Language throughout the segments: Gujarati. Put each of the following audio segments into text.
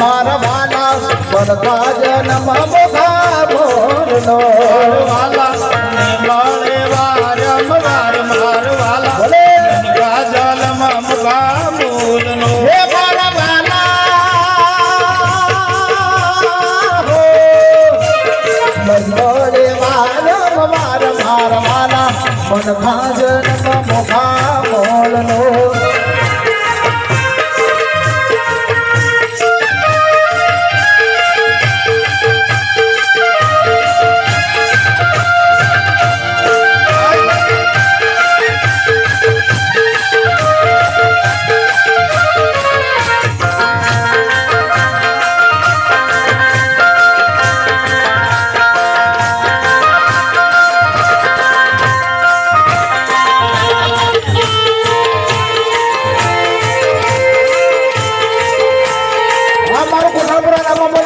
મારા કરવા જન્મ બોખા ભોરનો. મન ભાજન મોખા મોલનો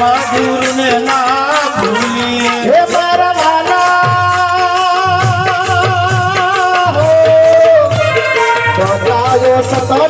મધુર ને ના સતા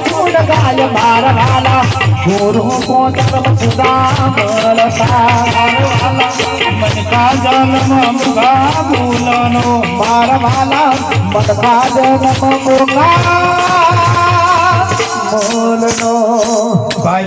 ગુણ ગાય મારા વાલા ગોરો કોતર ખુદા બળતા મન કાજલ મમગા બોલનો મારા વાલા મન કાજલ મમગા બોલનો